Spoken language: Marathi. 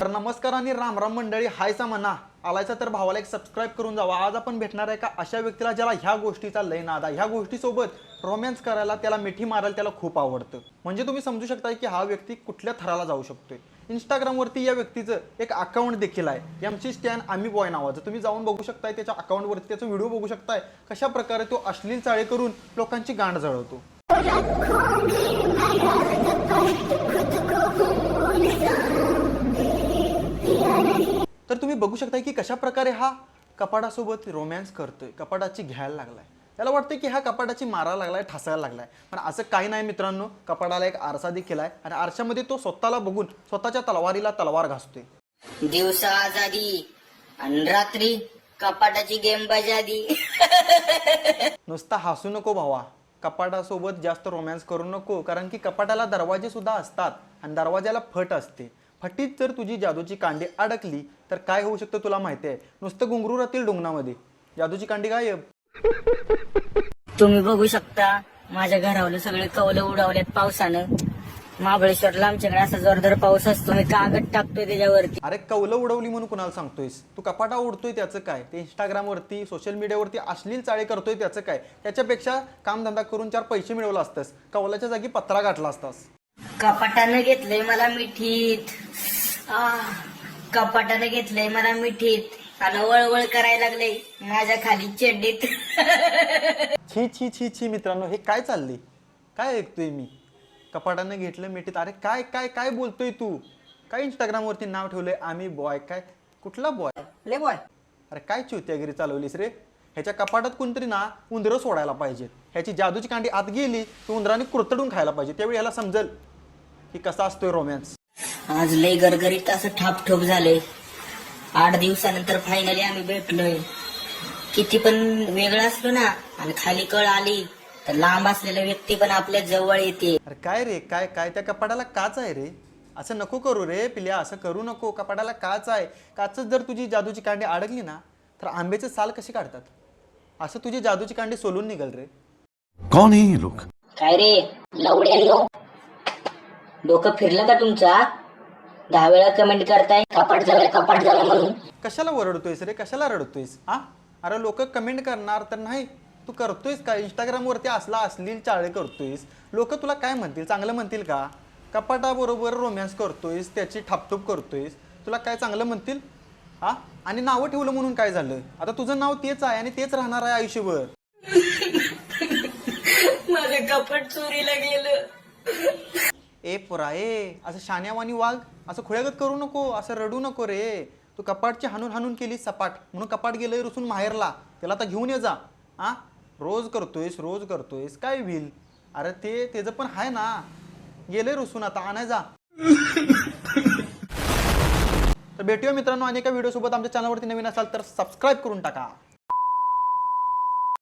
तर नमस्कार आणि राम राम मंडळी हायचा म्हणा आलायचा तर भावाला एक सबस्क्राईब करून जावा. आज आपण भेटणार आहे का अशा व्यक्तीला ज्याला ह्या गोष्टीचा लय नादा ह्या गोष्टीसोबत रोमॅन्स करायला त्याला मिठी मारायला त्याला खूप आवडतं. म्हणजे तुम्ही समजू शकता की हा व्यक्ती कुठल्या थराला जाऊ शकतोय. इंस्टाग्रामवरती या व्यक्तीचं एक अकाउंट देखील आहे. एमची स्टॅन आम्ही बॉय नावाचं. तुम्ही जाऊन बघू शकताय त्याच्या अकाउंटवरती त्याचा व्हिडिओ बघू शकताय कशा प्रकारे तो अश्लील चाळे करून लोकांची गांड जळवतो. तर तुम्ही बघू शकताय की कशा प्रकारे हा कपाडासोबत रोमॅन्स करतोय कपाडाची घ्यायला लागलाय. त्याला वाटतं की हा कपाडाची मारायला लागलाय ठासायला लागलाय. पण असं काही नाही मित्रांनो कपाडाला एक आरसा देखील आहे आणि आरशामध्ये तो स्वतःला बघून स्वतःच्या तलवारीला तलवार घासतोय. दिवसा आजादी आणि रात्री कपाटाची गेम बजादी. नुसता हसू नको भावा. कपाटासोबत जास्त रोमॅन्स करू नको कारण की कपाटाला दरवाजे सुद्धा असतात आणि दरवाजाला फट असते. फटीत जर तुझी जादूची कांडी अडकली तर काय होऊ शकतं तुला माहिती आहे? नुसतं घुंगरू राहतील डोंगणामध्ये. जादूची कांडी गायब. तुम्ही बघू शकता माझ्या घरावलं सगळे कवलं उडवल्यात पावसानं. महाबळेश्वरला आमच्याकडे असा जोरदार पाऊस असतो मी कागद टाकतोय त्याच्यावरती. अरे कौलं उडवली म्हणून कुणाला सांगतोयस? तू कपाटा उडतोय त्याचं काय? ते इंस्टाग्रामवरती सोशल मीडियावरती अश्लील चाळे करतोय त्याचं काय? त्याच्यापेक्षा कामधंदा करून चार पैसे मिळवला असतास. कौलाच्या जागी पत्रा गाठला असतास. कपाटानं घेतलंय मला मिठीत. आह, कपाटानं घेतलंय मला मिठीत. आणि वळवळ करायला लागले माझ्या खाली चड्डीत. छी छी छी छी मित्रांनो हे काय चाललंय? काय ऐकतोय मी? कपाटानं घेतलं मिठीत. अरे काय काय काय बोलतोय तू? काय इंस्टाग्रामवरती नाव ठेवलंय? आम्ही बॉय काय कुठला बॉय ले बॉय अरे काय चुत्यागिरी चालवलीस रे? ह्याच्या कपाटात कोणतरी ना उंदरं सोडायला पाहिजे ह्याची जादूची कांडी आत गेली तर उंदराने कुरतडून खायला पाहिजे त्यावेळी ह्याला समजेल की कसा असतोय रोमॅन्स आज लय गरगरीत असं ठापठोप झालंय. आठ दिवसानंतर फायनली आम्ही भेटलोय. किती पण वेगळं असलो ना आणि खाली कळ आली तर लांब असलेला व्यक्ती पण आपल्या जवळ येते. अरे काय रे? काय काय त्या कपाटाला काच आहे रे? असं नको करू रे पिल्या असं करू नको. कपाटाला काच आहे. काचच जर तुझी जादूची कांडी अडकली ना तर आंब्याचे साल कसे काढतात? असं तुझी जादूची कांडी सोलून निघल रे. कौन है ये लोग? काय रे? लवड्या डोकं फिरलं का तुमचा दहा वेळा कमेंट करताय कपाट झालं कपाट झालं म्हणून. कशाला ओरडतोयस रे? कशाला रडतोयस हा अरे लोक कमेंट करणार तर नाही. तू करतोयस का? इंस्टाग्रामवरती असला अश्लील चाळे करतोयस. लोक तुला काय म्हणतील? चांगलं म्हणतील का? कपाटाबरोबर रोमॅन्स करतोयस त्याची ठापटूप करतोयस. तुला काय चांगलं म्हणतील? हा? आणि नावं ठेवलं म्हणून काय झालं? आता तुझं नाव तेच आहे आणि तेच राहणार आहे आयुष्यभर. माझं कपाट चोरीला गेलं. ए पोरा ए असं शान्यावानी वाघ असं खुळ्यागत करू नको असं रडू नको रे. तू कपाटची हाणून हाणून केली सपाट. म्हणून कपाट गेलंय रुसून माहेरला. त्याला आता घेऊन ये जा. हा? रोज करतोयस रोज करतोयस काय होईल? अरे ते त्याचं पण आहे ना. गेले रुसून आता आणाय जा. तर भेटूया मित्रांनो आणि एका व्हिडिओ सोबत आमच्या चॅनलवरती नवीन असाल तर सबस्क्राईब करून टाका.